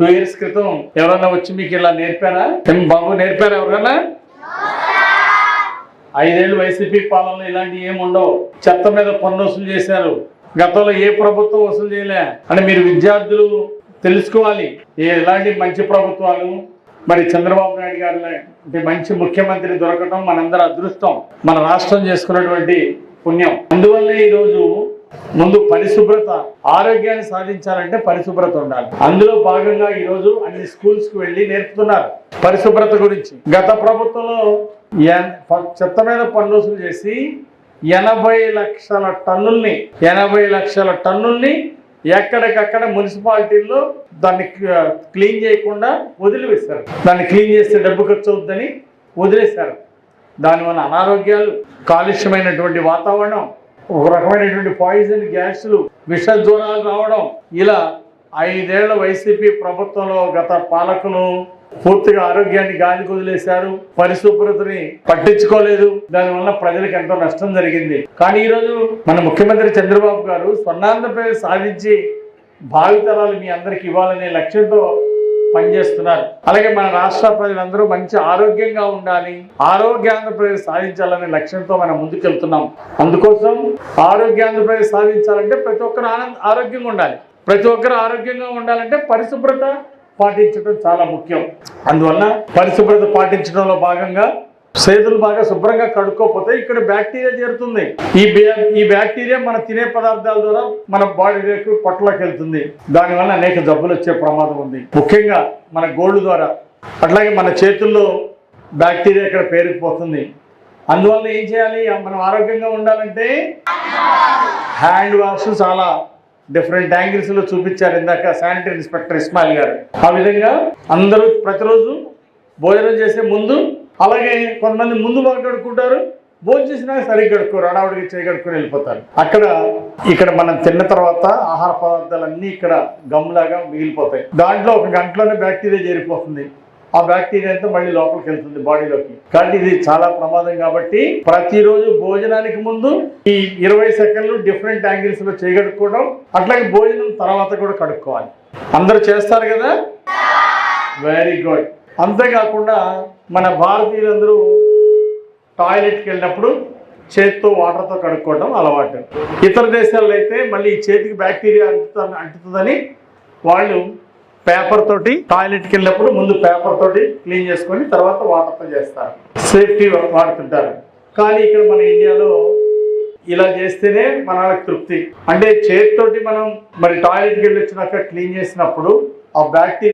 Two years క్రితం ఎవరన్నా వచ్చి మీకు ఇలా నేర్పారా? బాబు నేర్పారా ఎవరన్నా? ఐదేళ్ళు వైసీపీ పాలనలో ఇలాంటివి ఏమి ఉండవు. చెత్త మీద పన్ను వసూలు చేశారు. గతంలో ఏ ప్రభుత్వం వసూలు చేయలే అని మీరు విద్యార్థులు తెలుసుకోవాలి. ఏ ఎలాంటి మంచి ప్రభుత్వాలు? మరి చంద్రబాబు నాయుడు గారు అంటే మంచి ముఖ్యమంత్రి దొరకటం మనందరి అదృష్టం. మన రాష్ట్రం చేసుకున్నటువంటి పుణ్యం. అందువల్లే ఈరోజు ముందు పరిశుభ్రత ఆరోగ్యాన్ని సాధించాలంటే పరిశుభ్రత ఉండాలి. అందులో భాగంగా ఈరోజు అన్ని స్కూల్స్కు వెళ్ళి నేర్పుతున్నారు పరిశుభ్రత గురించి. గత ప్రభుత్వంలో ఎన్- చెత్త మీద పన్ను చేసి ఎనభై లక్షల టన్నుల్ని ఎనభై లక్షల టన్నుల్ని ఎక్కడికక్కడ మున్సిపాలిటీల్లో దాన్ని క్లీన్ చేయకుండా వదిలివేశారు. దాన్ని క్లీన్ చేస్తే డబ్బు ఖర్చు అవుతుందని వదిలేశారు. దానివల్ల అనారోగ్యాలు కాలుష్యమైనటువంటి వాతావరణం ఒక రకమైనటువంటి పాయిజన్ గ్యాస్లు విష జ్వరాలు రావడం ఇలా ఐదేళ్ళ వైసీపీ ప్రభుత్వంలో గత పాలకులు పూర్తిగా ఆరోగ్యాన్ని గాలి వదిలేశారు పరిశుభ్రతని పట్టించుకోలేదు. దానివల్ల ప్రజలకు ఎంతో నష్టం జరిగింది. కానీ ఈరోజు మన ముఖ్యమంత్రి చంద్రబాబు గారు స్వర్ణాంధ్రప్రదేశ్ సాధించి భావితరాలు మీ అందరికి ఇవ్వాలనే లక్ష్యంతో పనిచేస్తున్నారు. అలాగే మన రాష్ట్ర ప్రజలందరూ మంచి ఆరోగ్యంగా ఉండాలి. ఆరోగ్యాంధ్రప్రదేశ్ సాధించాలనే లక్ష్యంతో మనం ముందుకెళ్తున్నాం. అందుకోసం ఆరోగ్యాంధ్రప్రదేశ్ సాధించాలంటే ప్రతి ఒక్కరు ఆనంద ఆరోగ్యంగా ఉండాలి. ప్రతి ఒక్కరు ఆరోగ్యంగా ఉండాలంటే పరిశుభ్రత పాటించడం చాలా ముఖ్యం. అందువల్ల పరిశుభ్రత పాటించడంలో భాగంగా చేతులు బాగా శుభ్రంగా కడుక్కోకపోతే ఇక్కడ బ్యాక్టీరియా చేరుతుంది. ఈ ఈ బ్యాక్టీరియా మన తినే పదార్థాల ద్వారా మన బాడీలోకి పొట్టలోకి వెళ్తుంది. దానివల్ల అనేక జబ్బులు వచ్చే ప్రమాదం ఉంది. ముఖ్యంగా మన గోళ్ళు ద్వారా. అట్లాగే మన చేతుల్లో బ్యాక్టీరియా ఇక్కడ పేరుకుపోతుంది. అందువల్ల ఏం చేయాలి? మనం ఆరోగ్యంగా ఉండాలంటే హ్యాండ్ వాష్ చాలా డిఫరెంట్ యాంగిల్స్లో చూపించారు ఇందాక శానిటరీ ఇన్స్పెక్టర్ ఇస్మాయిల్ గారు. ఆ విధంగా అందరూ ప్రతిరోజు భోజనం చేసే ముందు అలాగే కొంతమంది ముందు బాగా కడుక్కుంటారు భోజనం చేసినాక సరిగ్గా కడుక్కోరు అడావుడికి చేయగడుక్కుని వెళ్ళిపోతారు. అక్కడ ఇక్కడ మనం తిన్న తర్వాత ఆహార పదార్థాలన్నీ ఇక్కడ గమ్లాగా మిగిలిపోతాయి. దాంట్లో ఒక గంటలోనే బ్యాక్టీరియా చేరిపోతుంది. ఆ బ్యాక్టీరియా అంతా మళ్ళీ లోపలికి వెళ్తుంది బాడీలోకి. కాబట్టి ఇది చాలా ప్రమాదం కాబట్టి ప్రతిరోజు భోజనానికి ముందు ఈ ఇరవై సెకండ్లు డిఫరెంట్ యాంగిల్స్లో చేయగడుక్కోవడం అట్లాగే భోజనం తర్వాత కూడా కడుక్కోవాలి. అందరూ చేస్తారు కదా? వెరీ గుడ్ అంతేకాకుండా మన భారతీయులందరూ టాయిలెట్కి వెళ్ళినప్పుడు చేతితో వాటర్తో కడుక్కోవడం అలవాటు. ఇతర దేశాల్లో అయితే మళ్ళీ చేతికి బ్యాక్టీరియా అంటుతుంది అంటుతుందని వాళ్ళు పేపర్ తోటి టాయిలెట్కి వెళ్ళినప్పుడు ముందు పేపర్ తోటి క్లీన్ చేసుకొని తర్వాత వాటర్తో చేస్తారు. సేఫ్టీ వాడుతుంటారు. కానీ ఇక్కడ మన ఇండియాలో ఇలా చేస్తేనే మన తృప్తి. అంటే చేతితోటి మనం మరి టాయిలెట్కి వెళ్ళి వచ్చినాక క్లీన్ చేసినప్పుడు ఆ బ్యాక్టీరియా